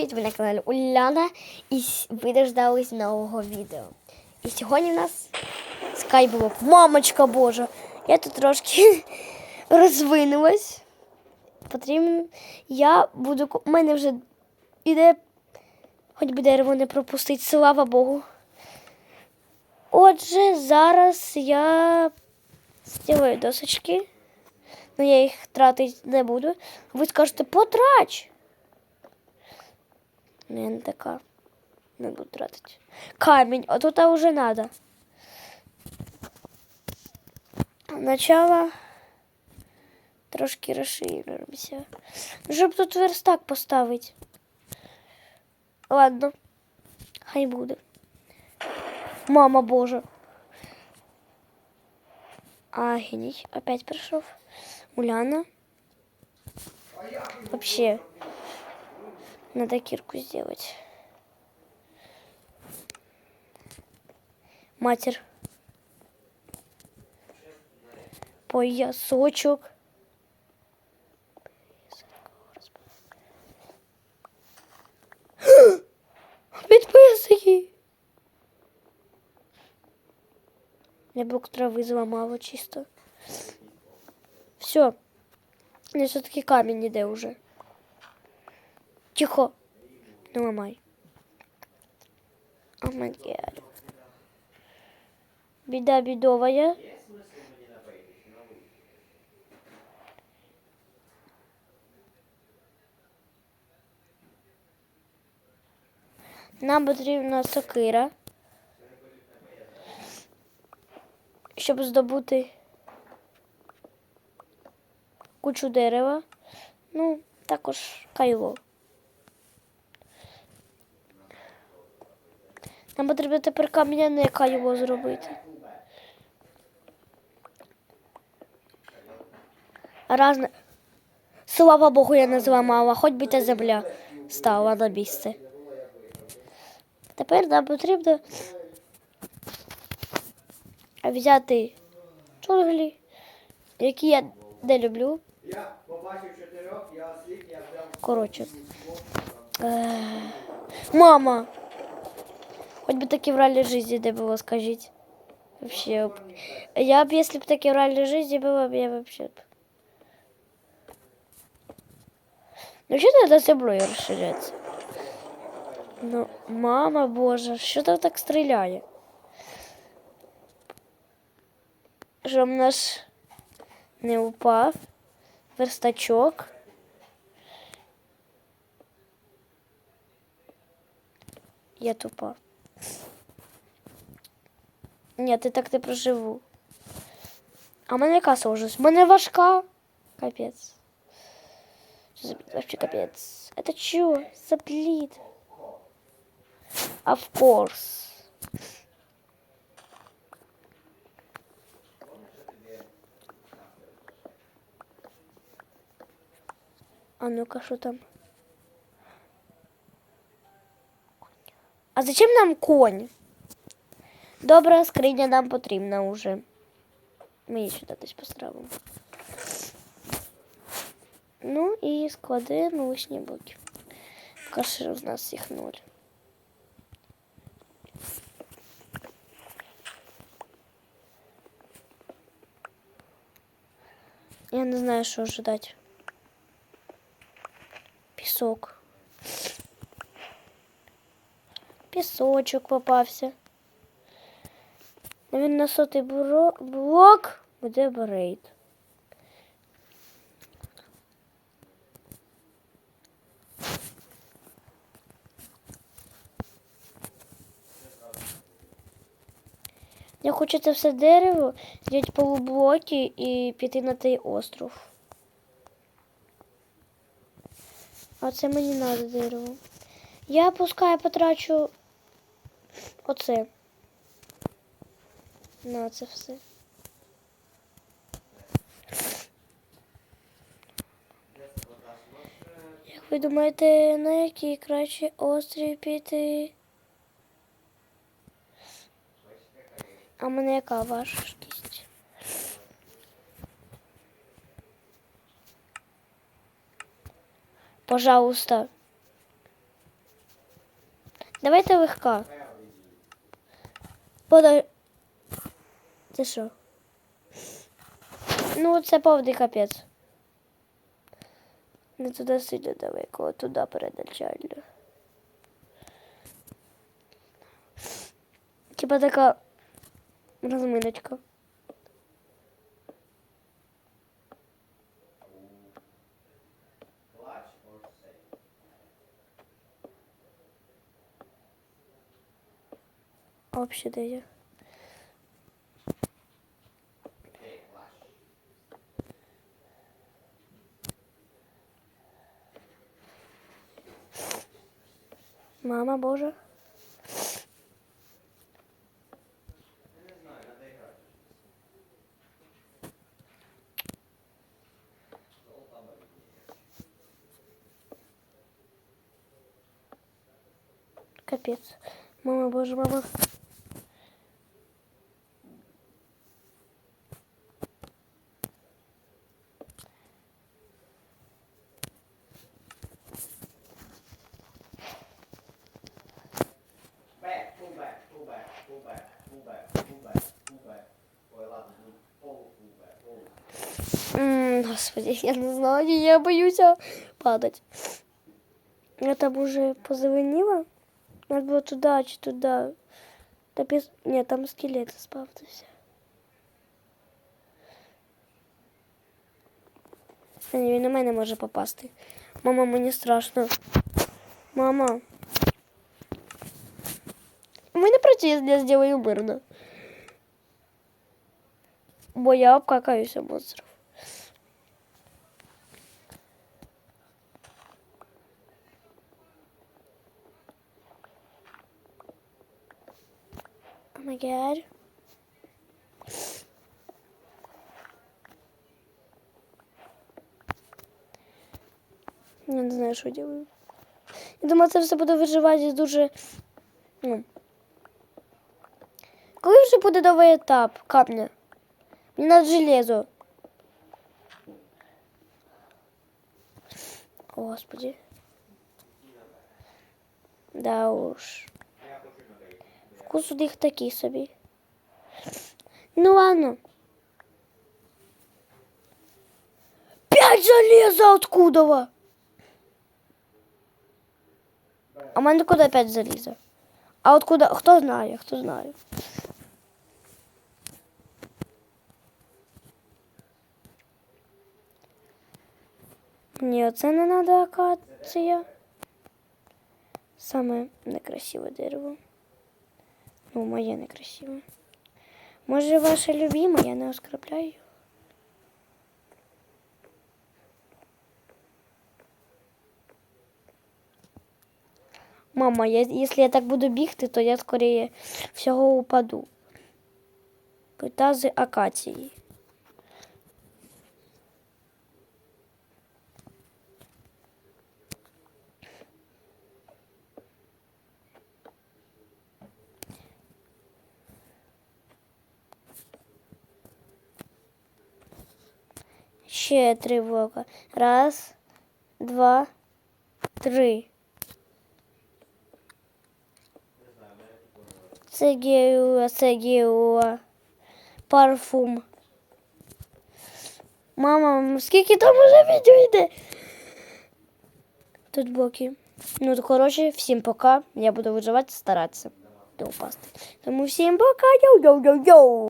Привіт, на каналі Уляна і ви дождались нового відео. І сьогодні в нас скайблок. Мамочка Божа! Я тут трошки розвинулась. Потрібно. Я буду. У мене вже іде. Хоч би дерево не пропустить, слава Богу. Отже, зараз я зроблю досочки. Ну, я їх тратити не буду. Ви скажете, потрач. Ну, я не така. Не буду тратити. Камінь, а тут вже надо. Начало трошки розширимося. Ну, Щоб тут верстак поставити. Ладно, хай буде. Мама Божа. А, опять прийшов. Уляна. Вообще. Надо кирку сделать. Матер. Поясочок. Опять поясаки. Я блок трави зламала чисто. Все. Не все-таки камінь іде уже. Тихо. Не ламай. О май. Біда бідовая. Нам потрібна сокира, щоб здобути кучу дерева. Ну, також кайло. Нам потрібно тепер кам'яне кайло зробити. Разне. Слава Богу, я не зламала, хоч би та земля стала на місце. Тепер нам потрібно взяти джунглі, які я не люблю. Коротше. Е, Мама! Хоть бы таки в реальной жизни не было, скажите. Вообще. Я б, если бы таки в реальной жизни было, я вообще... Ну что надо землей расширяться? Ну, мама боже, що там так стріляє? Щоб наш не упав. Верстачок. Я тупа. Ні, ти так не проживу. А в мене каса уже. В мене важка. Капець. Що за блід? Вообще капець. Это чё? За блід? Of course. А ну-ка, що там? А зачем нам конь? Добре, скриня нам потрібна уже. Ми її сюди десь поставимо. Ну і складаємо лишні блоки. Поки що в нас їх ноль. Я не знаю, що ожидати. Пісок. Пісочок попався. Він на сотий блок буде брейд. Я хочу це все дерево, зняти полублоки і піти на той остров. А це мені треба дерево. Я пускай потрачу оце. На це все. Як ви думаєте, на який краще острів піти? А мене яка важкість? Пожалуйста. Давайте легка. Пода... Це що? Ну, це повний капець. Не туди сильно далеко, а туди передачально. Типа така розминочка. Safe? Дає. Мама болезнь. Капець. Мама Божа, мама. Господи, я не знаю, я боюся падать. Я там уже позеленіла. Надо було туди чи туди. Та піс... Ні, там скелет спавнився. Та ні, він на мене може попасти. Мама, мені страшно. Мама. Ми не проти, якщо я зроблю мирно. Бо я обкакаюся монстрів. Oh. Я не знаю, що делаю. Я думаю, це все буде виживати дуже. Ну. Коли вже буде новий етап капня? Мені надо железо. Господи. Да уж. Я хочу на бейт. Вкус у них такий собі. Ну ладно. Пять железа откуда? А в мене куди п'ять заліза? А откуда? Хто знає, хто знає. Ні, оце не треба акація. Саме некрасиве дерево. Ну, моя некрасивая. Може, ваша любимая, я не оскорбляю. Мама, я, если я так буду бігти, то я скорее всього упаду. Питази акації. Ще три блока. Раз, два, три. Цегіла, цегіла. Парфум. Мама, скільки там уже відео йде? Тут блоки. Ну, то, коротше, всім пока. Я буду виживати, старатися. Не упасти. Тому всім пока. Йоу-йоу-йоу-йоу.